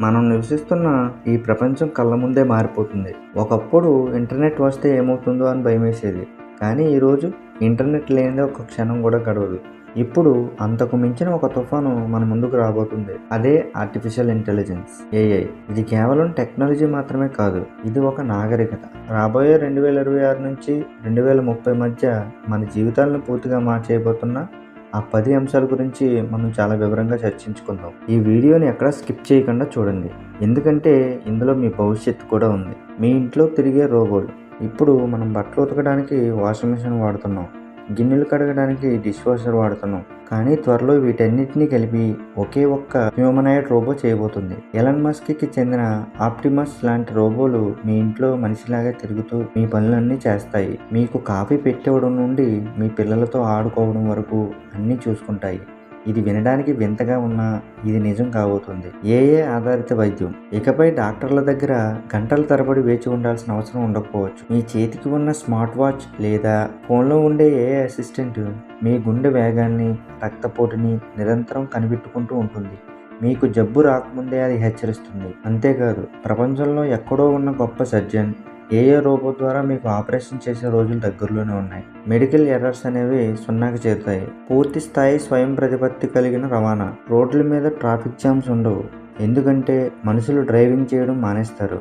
మనం నివసిస్తున్న ఈ ప్రపంచం కళ్ళ ముందే మారిపోతుంది. ఒకప్పుడు ఇంటర్నెట్ వస్తే ఏమవుతుందో అని భయమేసేది. కానీ ఈరోజు ఇంటర్నెట్ లేనిదే ఒక క్షణం కూడా గడవదు. ఇప్పుడు అంతకు మించిన ఒక తుఫాను మన ముందుకు రాబోతుంది. అదే ఆర్టిఫిషియల్ ఇంటెలిజెన్స్ ఏఐ ఇది కేవలం టెక్నాలజీ మాత్రమే కాదు ఇది ఒక నాగరికత. రాబోయే రెండు వేల ఇరవై ఆరు నుంచి రెండు వేల ముప్పై మధ్య మన జీవితాలను పూర్తిగా మార్చేయబోతున్న ఆ పది అంశాల గురించి మనం చాలా వివరంగా చర్చించుకుందాం. ఈ వీడియోని ఎక్కడా స్కిప్ చేయకుండా చూడండి. ఎందుకంటే ఇందులో మీ భవిష్యత్తు కూడా ఉంది. మీ ఇంట్లో తిరిగే రోబోలు. ఇప్పుడు మనం బట్టలు ఉతకడానికి వాషింగ్ మిషన్ వాడుతున్నాం. గిన్నెలు కడగడానికి డిష్ వాషర్ వాడుతున్నాం. కానీ త్వరలో వీటన్నిటిని కలిపి ఒకే ఒక్క హ్యూమనాయిడ్ రోబో చేయబోతుంది. ఎలన్ మస్క్కి చెందిన ఆప్టిమస్ లాంటి రోబోలు మీ ఇంట్లో మనిషిలాగా తిరుగుతూ మీ పనులన్నీ చేస్తాయి. మీకు కాఫీ పెట్టేవడం నుండి మీ పిల్లలతో ఆడుకోవడం వరకు అన్నీ చూసుకుంటాయి. ఇది వినడానికి వింతగా ఉన్నా ఇది నిజం కాబోతుంది. ఏఏ ఆధారిత వైద్యం? ఇకపై డాక్టర్ల దగ్గర గంటల తరబడి వేచి ఉండాల్సిన అవసరం ఉండకపోవచ్చు. మీ చేతికి ఉన్న స్మార్ట్ వాచ్ లేదా ఫోన్లో ఉండే ఏ అసిస్టెంట్ మీ గుండె వేగాన్ని రక్తపోటుని నిరంతరం కనిపెట్టుకుంటూ ఉంటుంది. మీకు జబ్బు రాకముందే అది హెచ్చరిస్తుంది. అంతేకాదు ప్రపంచంలో ఎక్కడో ఉన్న గొప్ప సర్జన్ ఏఏ రోబో ద్వారా మీకు ఆపరేషన్ చేసే రోజులు దగ్గరలోనే ఉన్నాయి. మెడికల్ ఎర్రర్స్ అనేవి సున్నాకి చేరుతాయి. పూర్తి స్థాయి స్వయం ప్రతిపత్తి కలిగిన రవాణా. రోడ్ల మీద ట్రాఫిక్ జామ్స్ ఉండవు. ఎందుకంటే మనుషులు డ్రైవింగ్ చేయడం మానేస్తారు.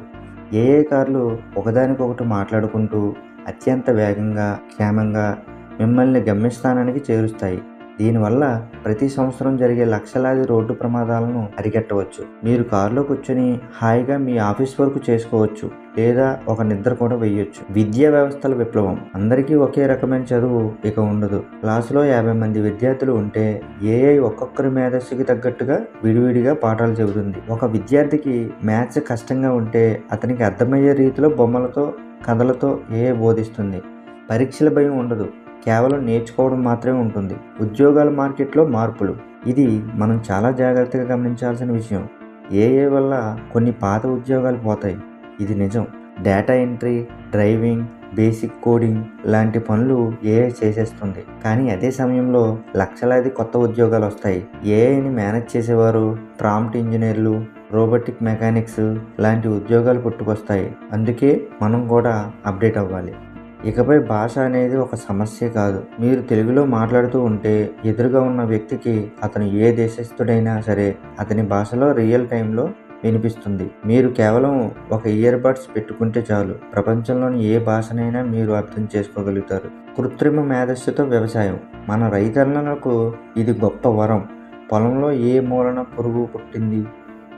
ఏఏ కార్లు ఒకదానికొకటి మాట్లాడుకుంటూ అత్యంత వేగంగా క్షేమంగా మిమ్మల్ని గమ్యస్థానానికి చేరుస్తాయి. దీనివల్ల ప్రతి సంవత్సరం జరిగే లక్షలాది రోడ్డు ప్రమాదాలను అరికట్టవచ్చు. మీరు కారులో కూర్చొని హాయిగా మీ ఆఫీస్ వర్క్ చేసుకోవచ్చు లేదా ఒక నిద్ర కూడా వేయొచ్చు. విద్యా వ్యవస్థల విప్లవం. అందరికీ ఒకే రకమైన చదువు ఇక ఉండదు. క్లాసులో యాభై మంది విద్యార్థులు ఉంటే ఏఐ ఒక్కొక్కరి మేధస్సుకి తగ్గట్టుగా విడివిడిగా పాఠాలు చెబుతుంది. ఒక విద్యార్థికి మ్యాథ్స్ కష్టంగా ఉంటే అతనికి అర్థమయ్యే రీతిలో బొమ్మలతో కథలతో ఏఐ బోధిస్తుంది? పరీక్షల భయం ఉండదు. కేవలం నేర్చుకోవడం మాత్రమే ఉంటుంది. ఉద్యోగాల మార్కెట్లో మార్పులు. ఇది మనం చాలా జాగ్రత్తగా గమనించాల్సిన విషయం. ఏఏ వల్ల కొన్ని పాత ఉద్యోగాలు పోతాయి. ఇది నిజం. Data entry driving basic coding లాంటి పనులు ఏఐ చేసేస్తుంది. కానీ అదే సమయంలో లక్షలాది కొత్త ఉద్యోగాలు వస్తాయి. ఏఐని మేనేజ్ చేసేవారు ప్రాంప్ట్ ఇంజనీర్లు రోబోటిక్ మెకానిక్స్ లాంటి ఉద్యోగాలు పుట్టుకొస్తాయి. అందుకే మనం కూడా అప్డేట్ అవ్వాలి. ఇకపై భాష అనేది ఒక సమస్య కాదు. మీరు తెలుగులో మాట్లాడుతూ ఉంటే ఎదురుగా ఉన్న వ్యక్తికి అతను ఏ దేశస్థుడైనా సరే అతని భాషలో రియల్ టైంలో వినిపిస్తుంది. మీరు కేవలం ఒక ఇయర్ బడ్స్ పెట్టుకుంటే చాలు. ప్రపంచంలోని ఏ భాషనైనా మీరు అర్థం చేసుకోగలుగుతారు. కృత్రిమ మేధస్సుతో వ్యవసాయం. మన రైతన్నలకు ఇది గొప్ప వరం. పొలంలో ఏ మూలన పురుగు పుట్టింది?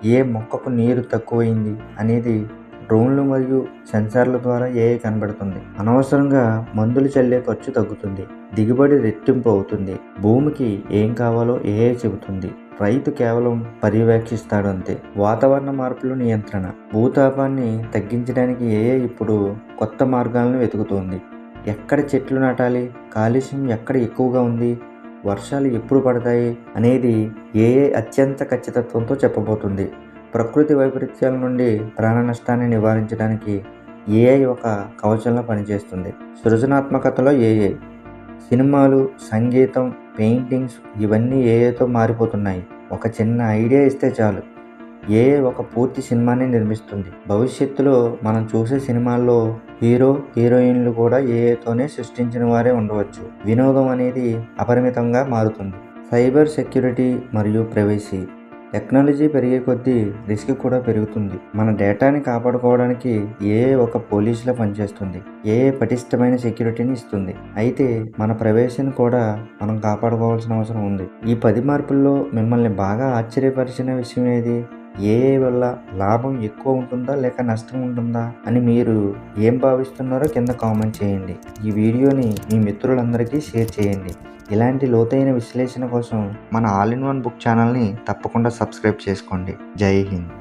ఏ మొక్కకు నీరు తక్కువైంది? అనేది డ్రోన్లు మరియు సెన్సార్ల ద్వారా ఏఐ కనబడుతుంది. అనవసరంగా మందులు చల్లే ఖర్చు తగ్గుతుంది. దిగుబడి రెట్టింపు అవుతుంది. భూమికి ఏం కావాలో ఏఐ చెబుతుంది. రైతు కేవలం పర్యవేక్షిస్తాడు అంతే వాతావరణ మార్పుల నియంత్రణ. భూతాపాన్ని తగ్గించడానికి ఏఐ ఇప్పుడు కొత్త మార్గాలను వెతుకుతోంది. ఎక్కడ చెట్లు నాటాలి? కాలుష్యం ఎక్కడ ఎక్కువగా ఉంది? వర్షాలు ఎప్పుడు పడతాయి? అనేది ఏఏ అత్యంత ఖచ్చితత్వంతో చెప్పబోతుంది. ప్రకృతి వైపరీత్యాల నుండి ప్రాణ నష్టాన్ని నివారించడానికి ఏఐ ఒక కవచంలో పనిచేస్తుంది. సృజనాత్మకతలో ఏఐ సినిమాలు సంగీతం పెయింటింగ్స్ ఇవన్నీ ఏఐతో మారిపోతున్నాయి. ఒక చిన్న ఐడియా ఇస్తే చాలు. ఏఐ ఒక పూర్తి సినిమాని నిర్మిస్తుంది. భవిష్యత్తులో మనం చూసే సినిమాల్లో హీరో హీరోయిన్లు కూడా ఏఐతోనే సృష్టించిన వారే ఉండవచ్చు. వినోదం అనేది అపరిమితంగా మారుతుంది. సైబర్ సెక్యూరిటీ మరియు ప్రైవసీ. టెక్నాలజీ పెరిగే కొద్దీ రిస్క్ కూడా పెరుగుతుంది. మన డేటాని కాపాడుకోవడానికి ఏ ఒక పోలీసులా పనిచేస్తుంది ఏ పటిష్టమైన సెక్యూరిటీని ఇస్తుంది. అయితే మన ప్రవేశం కూడా మనం కాపాడుకోవాల్సిన అవసరం ఉంది. ఈ పది మార్పుల్లో మిమ్మల్ని బాగా ఆశ్చర్యపరిచిన విషయం ఏది? ఏఐ వల్ల లాభం ఎక్కువ ఉంటుందా లేక నష్టం ఉంటుందా అని మీరు ఏం భావిస్తున్నారో కింద కామెంట్ చేయండి. ఈ వీడియోని మీ మిత్రులందరికీ షేర్ చేయండి. ఇలాంటి లోతైన విశ్లేషణ కోసం మన ఆల్ ఇన్ వన్ బుక్ ఛానల్ని తప్పకుండా సబ్స్క్రైబ్ చేసుకోండి. జై హింద్.